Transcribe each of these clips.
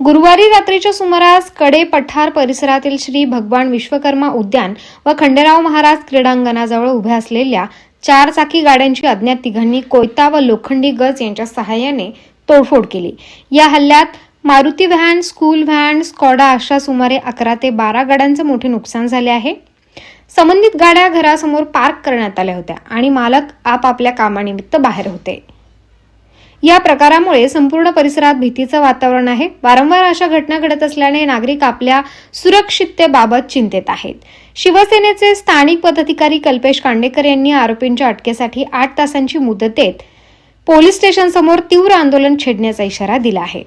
गुरुवारी रात्रीच्या सुमारासकडे पठार परिसरातील श्री भगवान विश्वकर्मा उद्यान व खंडेराव महाराज क्रीडांगणाजवळ उभ्या असलेल्या चार चाकी गाड्यांची अज्ञात तिघांनी कोयता व लोखंडी गज यांच्या सहाय्याने तोडफोड केली. या हल्ल्यात Maruti van school van Skoda अशा सुमारे अकरा ते बारा गाड्यांचे मोठे नुकसान झाले आहे. संबंधित गाड्या घरासमोर पार्क करण्यात आल्या होत्या आणि मालक आपापल्या कामानिमित्त बाहेर होते. या प्रकारामुळे संपूर्ण परिसरात भीतीचं वातावरण आहे. वारंवार अशा घटना घडत असल्याने नागरिक आपल्या सुरक्षिततेबाबत चिंतेत आहेत. शिवसेनेचे स्थानिक पदाधिकारी कल्पेश कांडेकर यांनी आरोपींच्या अटकेसाठी आठ तासांची मुदत देत पोलीस स्टेशनसमोर तीव्र आंदोलन छेडण्याचा इशारा दिला आहे.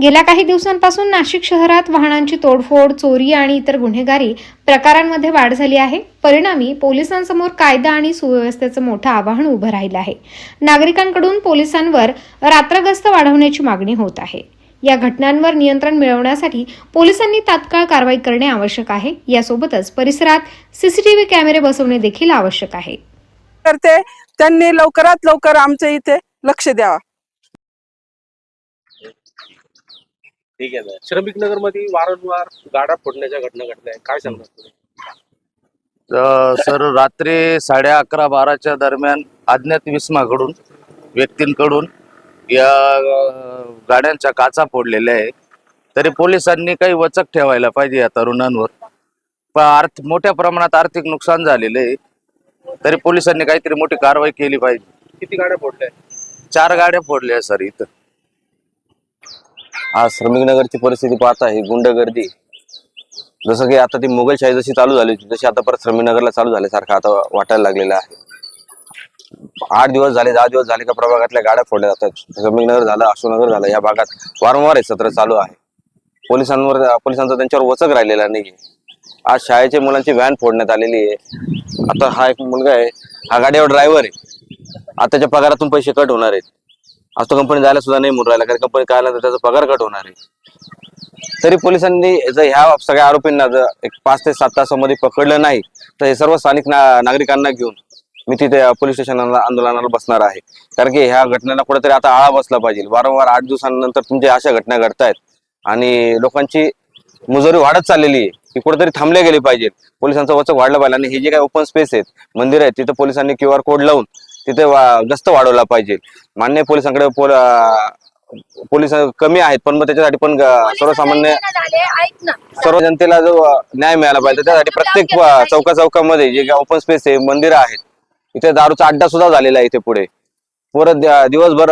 गेल्या काही दिवसांपासून नाशिक शहरात वाहनांची तोडफोड चोरी आणि इतर गुन्हेगारी प्रकारांमध्ये वाढ झाली आहे. परिणामी पोलिसांसमोर कायदा आणि सुव्यवस्थेचं मोठं आव्हान उभं राहिलं आहे. नागरिकांकडून पोलिसांवर रात्रगस्त वाढवण्याची मागणी होत आहे. या घटनांवर नियंत्रण मिळवण्यासाठी पोलिसांनी तात्काळ कारवाई करणे आवश्यक आहे. यासोबतच परिसरात सीसीटीव्ही कॅमेरे बसवणे देखील आवश्यक आहे. करते त्यांनी लवकरात लवकर आमच्या इथे लक्ष द्यावा. ठीक आहे ना श्रमिक नगरमध्ये वारंवार गाड्या फोडण्याच्या घटना घडल्या आहेत. काय तुम्ही? तर सर रात्री साडे अकरा बाराच्या दरम्यान अज्ञात विस्माकडून व्यक्तींकडून या अं, गाड्यांच्या काचा फोडलेल्या आहे तरी पोलिसांनी काही वचक ठेवायला पाहिजे या तरुणांवर. पण अर्थ मोठ्या प्रमाणात आर्थिक नुकसान झालेलं आहे. तरी पोलिसांनी काहीतरी मोठी कारवाई केली पाहिजे. किती गाड्या फोडल्या आहेत? चार गाड्या फोडल्या सर इथं. आज श्रमिक नगरची परिस्थिती पाहता ही गुंडगर्दी. जसं की आता ती मुघलशाही जशी चालू झाली होती तशी आता परत श्रमिकनगरला चालू झाल्यासारखं आता वाटायला लागलेलं आहे. आठ दिवस झाले दहा दिवस झाले का प्रभागातल्या गाड्या फोडल्या जातात. श्रमिक नगर झालं अशोकनगर झालं या भागात वारंवार हे सत्र चालू आहे. पोलिसांवर पोलिसांचा त्यांच्यावर वचक राहिलेला नाही आज शाळेच्या मुलांची व्हॅन फोडण्यात आलेली आहे. आता हा एक मुलगा आहे हा गाडीवर ड्रायव्हर आहे. आताच्या पगारातून पैसे कट होणार आहेत. आज तो कंपनी जायला सुद्धा नाही म्हणून राहिला कारण कंपनी काय आला तर त्याचा पगार कट होणार आहे. तरी पोलिसांनी जर ह्या सगळ्या आरोपींना जर एक पाच ते सात तासामध्ये पकडलं नाही तर हे सर्व स्थानिक ना- नागरिकांना घेऊन मी तिथे पोलीस स्टेशनला आंदोलनाला बसणार आहे. कारण की ह्या घटनेला कुठेतरी आता आळा बसला पाहिजे. वारंवार आठ दिवसांनंतर तुमच्या अशा घटना घडतायत. आणि लोकांची मुजोरी वाढत चाललेली आहे की कुठेतरी थांबले गेले पाहिजेत. पोलिसांचं वचक वाढलं पाहिजे. आणि हे जे काही ओपन स्पेस आहेत मंदिर आहेत तिथं पोलिसांनी क्यू आर कोड लावून तिथे गस्त वाढवला पाहिजे. मान्य पोलिसांकडे पोल पोलीस कमी आहेत पण मग त्याच्यासाठी पण सर्वसामान्य सर्व जनतेला जो न्याय मिळाला पाहिजे त्यासाठी प्रत्येक चौका चौकामध्ये जे ओपन स्पेस आहे मंदिरं आहेत इथे दारूचा अड्डा सुद्धा झालेला आहे इथे पुढे. पोरं दिवसभर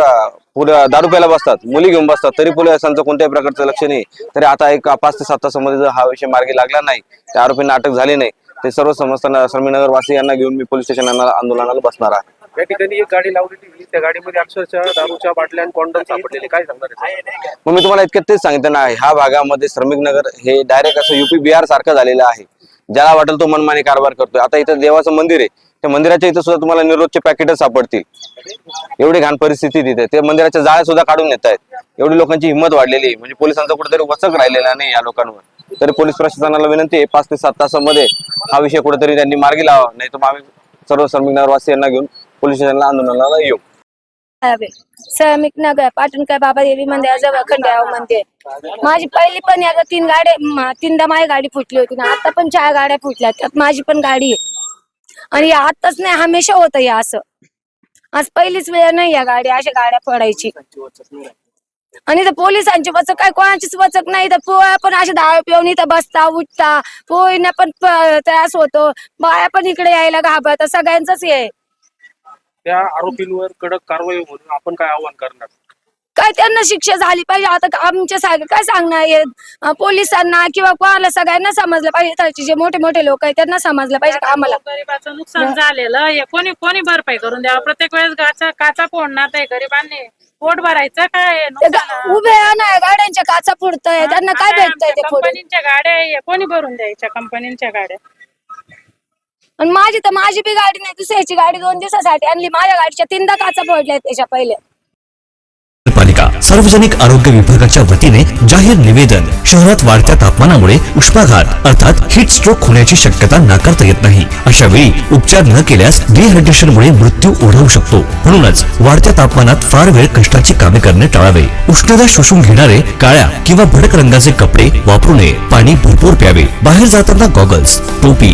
दारू प्यायला बसतात मुली घेऊन बसतात तरी पोलिसांचं कोणत्याही प्रकारचं लक्ष नाही. तरी आता एक पाच ते सात तासामध्ये जर हा विषय मार्गी लागला नाही त्या आरोपींना अटक झाली नाही ते सर्व समजताना श्रमीनगर वासी यांना घेऊन मी पोलीस स्टेशनला आंदोलनाला बसणार आहे. या ठिकाणी एक गाडी लावलेली त्या गाडीमध्ये अक्षरशः दारूच्या बाटल्या आणि कॉन्डम सापडलेले. काय सांगणार मग मी तुम्हाला इतकं तेच सांगितलं ना ह्या भागामध्ये श्रमिक नगर हे डायरेक्ट असं युपी बिहार सारखं झालेलं आहे. ज्याला वाटेल तो मनमानी कारभार करतोय. आता इथं देवाचं मंदिर आहे. त्या मंदिराच्या इथं सुद्धा तुम्हाला निरोधचे पॅकेट सापडतील. एवढी घाण परिस्थिती तिथे. ते मंदिराच्या जाळ्या सुद्धा काढून येत आहेत एवढी लोकांची हिंमत वाढलेली आहे. म्हणजे पोलिसांचा कुठेतरी वचक राहिलेला नाही या लोकांवर. तरी पोलीस प्रशासनाला विनंती आहे पाच ते सात तासामध्ये हा विषय कुठेतरी त्यांनी मार्गी लावा नाही तर आम्ही सर्व श्रमिक नगरवासी यांना घेऊन पोलीस स्टेशनला आंदोलनाला येऊ. श्रमिक नगर पाटणकर बाबा देवी मंदिराजवळ खंडेराव मंदिर. माझी पहिली पण आता तीन गाड्या तीनदा माझी गाडी फुटली होती ना आता पण चार गाड्या फुटल्या त्यात माझी पण गाडी आहे. आणि आताच नाही हमेशा होत या असं. आज पहिलीच वेळ नाही या गाडी अशा गाड्या फोडायची. आणि तर पोलिसांची वचक काय कोणाचीच वचक नाही तर पोळ्या पण अशा दारू पिऊन इथं बसता उठता पोळीना पण त्रास होतो. बाया पण इकडे यायला घाबरतात सगळ्यांचंच हे. आहे. त्या आरोपींवर कडक कारवाई म्हणून आपण काय आव्हान करणार? काय त्यांना शिक्षा झाली पाहिजे? आता आमच्या सारखे काय सांगणार हे, अं, पोलिसांना किंवा कोणाला सगळ्यांना समजलं पाहिजे. जे मोठे मोठे लोक आहेत त्यांना समजलं पाहिजे का आम्हाला? गरिबाचं नुकसान झालेलं. हे कोणी कोणी भरपाई करून द्यावा? प्रत्येक वेळेस गाचा काचा फोडणार ते गरिबांनी. पोट भरायचं काय? उभे ना गाड्यांच्या काचा फुटतंय त्यांना काय भेटतंय ते फोडून? कंपनीच्या गाड्या आहे, कोणी भरून द्यायच्या कंपनीच्या गाड्या? आणि माझी तर माझी बी गाडी नाही दुसऱ्याची गाडी दोन दिवसासाठी आणली. माझ्या गाडीच्या तीनदा काचा फोडल्या त्याच्या पहिले. पालिका सार्वजनिक आरोग्य विभागाच्या वतीने जाहीर निवेदन. शहरात वाढत्या तापमानामुळे उष्माघात अर्थात हिट स्ट्रोक होण्याची शक्यता नाकारता येत नाही. अशा वेळी उपचार न केल्यास डिहायड्रेशनमुळे मृत्यू ओढवू शकतो. म्हणूनच वाढत्या तापमानात फार वेळ कष्टाची कामे करणे टाळावे. उष्णता शोषून घेणारे काळ्या किंवा भडक रंगाचे कपडे वापरू नये. पाणी भरपूर प्यावे. बाहेर जाताना गॉगल्स टोपी